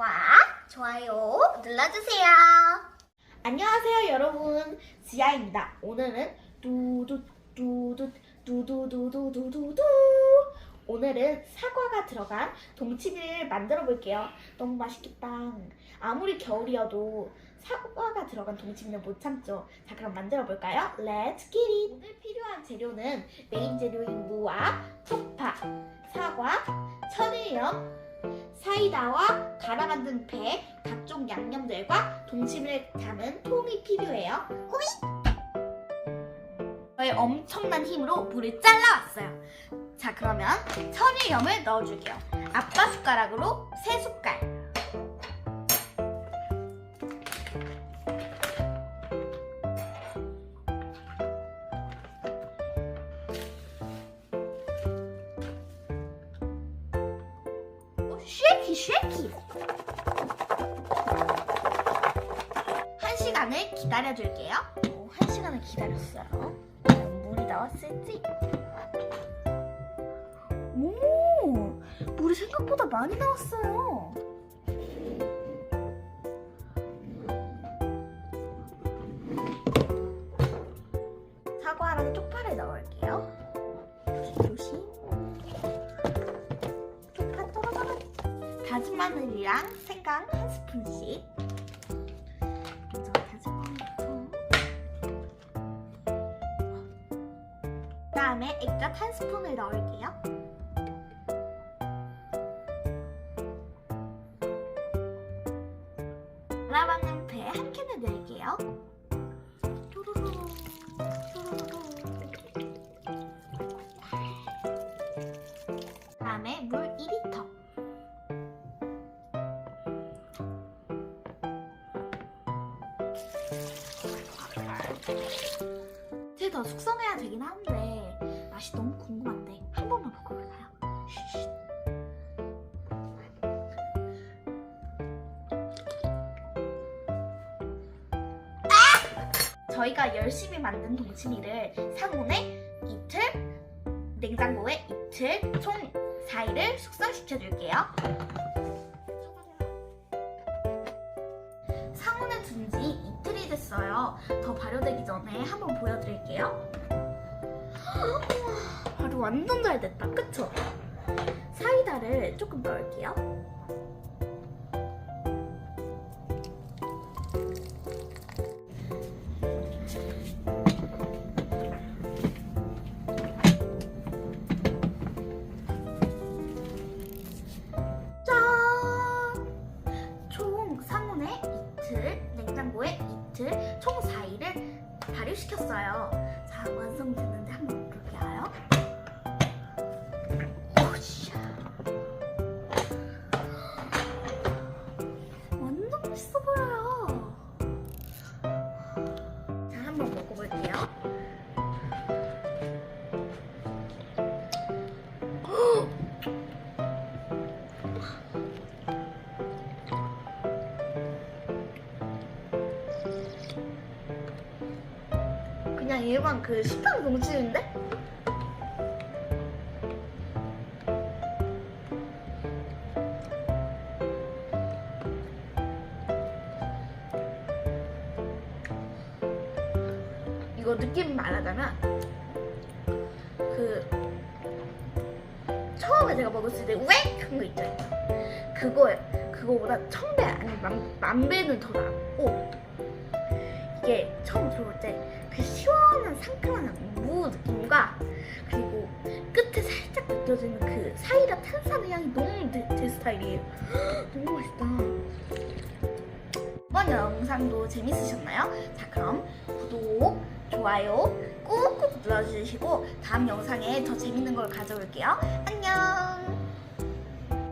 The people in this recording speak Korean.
구독과 좋아요 눌러주세요. 안녕하세요 여러분. 지아입니다. 오늘은 두두 두두 두두두두두두 오늘은 사과가 들어간 동치미를 만들어 볼게요. 너무 맛있겠다. 아무리 겨울이어도 사과가 들어간 동치미는 못 참죠. 자 그럼 만들어 볼까요? Let's get it. 오늘 필요한 재료는 메인 재료인 무와 쪽파 사과 천일염 사이다와 갈아 만든 배, 각종 양념들과 동치미를 담은 통이 필요해요. 저의 엄청난 힘으로 물을 잘라왔어요. 자, 그러면 천일염을 넣어줄게요. 아빠 숟가락으로 세 숟갈. 쉐키 쉐키. 한 시간을 기다려줄게요. 오, 한 시간을 기다렸어요. 물이 나왔을지. 오, 물이 생각보다 많이 나왔어요. 다진 마늘이랑 생강 한 스푼씩. 먼저 다진 마늘부터. 그다음에 액젓 한 스푼을 넣을게요. 알아봤는 배 한 캔을 넣을게요. 이제 더 숙성해야 되긴 하는데 맛이 너무 궁금한데 한 번만 먹어볼까요? 쉿. 아! 저희가 열심히 만든 동치미를 상온에 이틀, 냉장고에 이틀, 총 4일을 숙성시켜 줄게요. 상온에 둔지 됐어요. 더 발효되기 전에 한번 보여드릴게요. 발효 완전 잘 됐다. 그쵸? 사이다를 조금 넣을게요. 총 4일을 발효시켰어요. 자, 완성됐는데 한번 볼게요. 오샤. 완전 맛있어 보여요. 자, 한번 먹어볼게요. 그냥 일반 그 식당 동치인데? 이거 느낌 말하자면 그 처음에 제가 먹었을 때 웽! 한거 있잖아요 그거 그거보다 천배 아니 만, 만 배는 더 나고 이게 처음 들어올 때 그 상큼한 무 느낌과 그리고 끝에 살짝 느껴지는 그 사이다 탄산의 향이 너무 제, 제 스타일이에요. 너무 맛있다. 이번 영상도 재밌으셨나요? 자 그럼 구독, 좋아요 꾹꾹 눌러주시고 다음 영상에 더 재밌는 걸 가져올게요. 안녕.